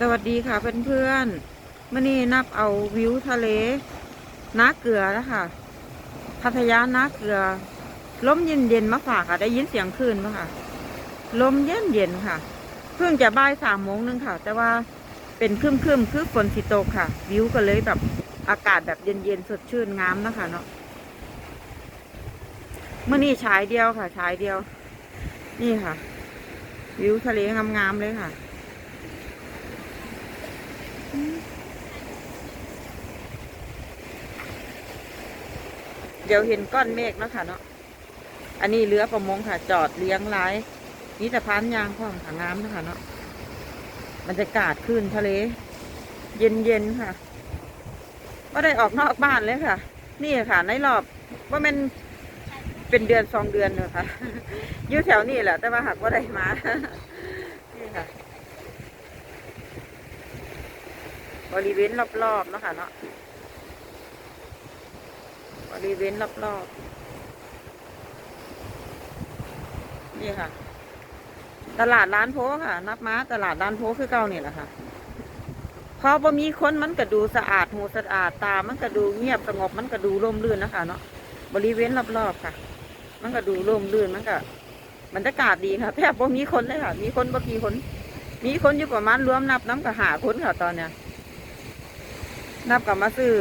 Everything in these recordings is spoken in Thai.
สวัสดีค่ะเพื่อนๆมื่อนี้นับเอาวิวทะเลน้าเกลือแล้วค่ะ พัทยาน้าเกลือลมเย็นๆมาฝากค่ะ ได้ยินเสียงคลื่นปะค่ะ ลมเย็นๆค่ะ เพิ่งจะบ่ายสามโมงนึงค่ะ แต่ว่าเป็นครึมคือฝนสิตกค่ะ วิวก็เลยแบบอากาศแบบเย็นๆสดชื่นงามนะคะเนาะเมื่อนี้ฉายเดียวค่ะฉายเดียว นี่ค่ะ วิวทะเลงามๆเลยค่ะ เดี๋ยวเห็นก้อนเมฆเนาะค่ะเนาะ อันนี้เรือประมงค่ะ จอดเลี้ยงไร้มีแต่พันยางข้องหางน้ำนะคะเนาะบรรยากาศขึ้นทะเล เย็นๆค่ะว่ได้ออกนอกบ้านเลยค่ะ นี่ค่ะ ในรอบว่ามันเป็นเดือนสองเดือนเลยค่ะอยู่แถวนี้แหละ แต่ว่าหากว่าได้มานี่ค่ะ บริเวณรอบๆเนาะค่ะเนาะ บริเวณรอบๆ นี่ค่ะ ตลาดร้านโพค่ะ นับม้าตลาดร้านโพคือเก่านี่แหละค่ะพอบ่มีคนมันก็ดูสะอาดหูสะอาดตา มันก็ดูเงียบสงบมันก็ดูร่มรื่นนะคะเนาะบริเวณรอบๆค่ะ มันก็ดูร่มรื่นมันก็บรรยากาศดีค่ะแทบบ่มีคนเลยค่ะ มีคนบ่กี่คน มีคนอยู่ประมาณรวมนับน้ำกับหาคนค่ะตอนเนี้ยนับกับมาซื้อ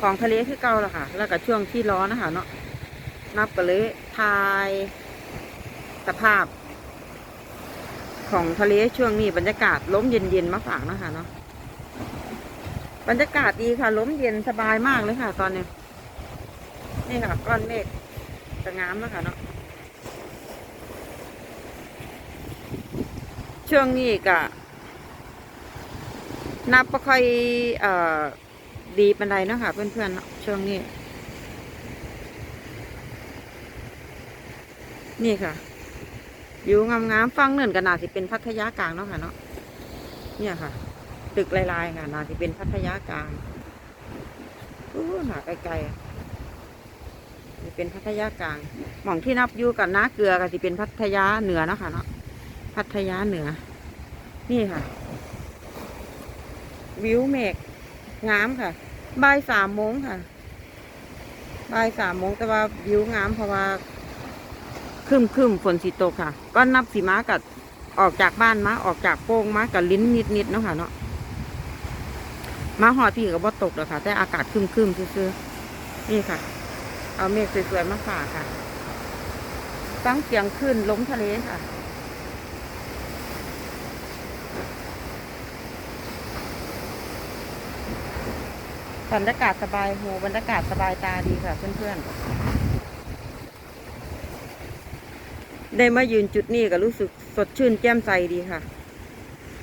ของทะเลคือเก่าแล้วค่ะ แล้วก็ช่วงที่ร้อนนะคะเนาะนับก็เลยทายสภาพ ของทะเลช่วงนี้บรรยากาศล้มเย็นๆมาฝากนะคะเนาะบรรยากาศดีค่ะล้มเย็นสบายมากเลยค่ะ ตอนนี้นี่ค่ะก้อนเมฆจะงามนะคะเนาะช่วงนี้ก็นับไม่ค่อยเอ่อ ดีปันไดเนาะค่ะเพื่อนๆช่วงนี้ นี่ค่ะวิวงามๆฟังเนินกันนาสิเป็นพัทยากลางเนาะค่ะเนาะเนี่ยค่ะ ตึกลายๆค่ะนาสิเป็นพัทยากลางอู้หนาไกลๆเป็นพัทยากลางหม่องที่นับอยู่กับน้าเกลือกับสิเป็นพัทยาเหนือเนาะค่ะเนาะพัทยาเหนือ นี่ค่ะ วิวเมฆ งามค่ะบ่ายสามโมงค่ะบ่ายสามโมงแต่ว่าวิวงามเพราะว่าคึมครึมฝนสิตกค่ะ ก็นับสีม้ากับออกจากบ้านมาออกจากโป่งมากับลิ้นนิดนิดเนาะค่ะเนาะมาหอดพี่กับว่าตกเลยค่ะ แต่อากาศคึมครึมซื่อๆนี่ค่ะ เอาเมฆสวยๆมาฝากค่ะฟังเสียงขึ้นล้มทะเลค่ะ บรรยากาศสบายหูบรรยากาศสบายตาดีค่ะเพื่อนๆ ได้มายืนจุดนี้ก็รู้สึกสดชื่นแจ่มใสดีค่ะ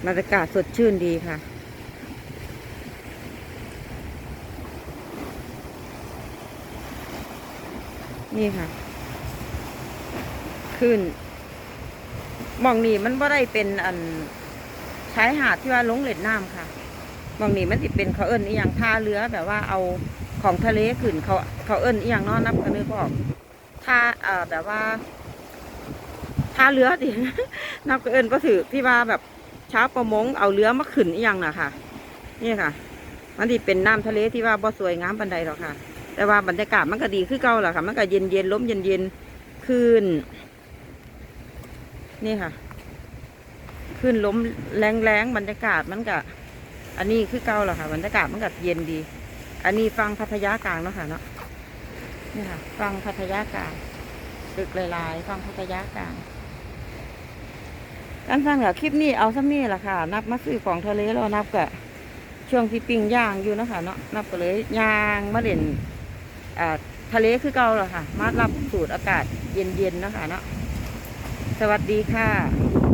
บรรยากาศสดชื่นดีค่ะนี่ค่ะ ขึ้นมองนี่มันว่าได้เป็นอันชายหาดที่ว่าลงเล่นน้ำค่ะ บางนี่มันสิดเป็นเขาเอิ้นอีหยังท่าเรือแบบว่าเอาของทะเลขึ้นเขาเขาเอิ้นอีหยังเนอนับกันนึกออกท่าเอ่อแบบว่าท่าเรือดินับก็เอิ้นก็ถือที่ว่าแบบชาวประมงเอาเรือมาขึ้นอีหยังน่ะค่ะ นี่ค่ะ มันที่เป็นน้ำทะเลที่ว่าบ่สวยงามปันใดหรอกค่ะ แต่ว่าบรรยากาศมันก็ดีคือเก่าแหละค่ะ มันก็เย็นเย็นๆลมเย็นเย็นขึ้น นี่ค่ะขึ้นล้มแรงแรงๆบรรยากาศมันก็ อันนี้คือเก่าแหละค่ะบรรยากาศมันก็เย็นดี อันนี้ฟังพัทยากลางเนาะค่ะเนาะนี่ค่ะ ฟังพัทยากลางตึกลายๆฟังพัทยากลางการฟังกับคลิปนี้เอาซ้ำนี่แหละค่ะ นับมาซื้อของทะเลแล้วนับกับช่วงที่ปิ้งย่างอยู่นะคะเนาะนับก็เลยย่างมาเล่นอ่าทะเลคือเก่าแหละค่ะ มารับสูดอากาศเย็นๆนะคะเนาะสวัสดีค่ะ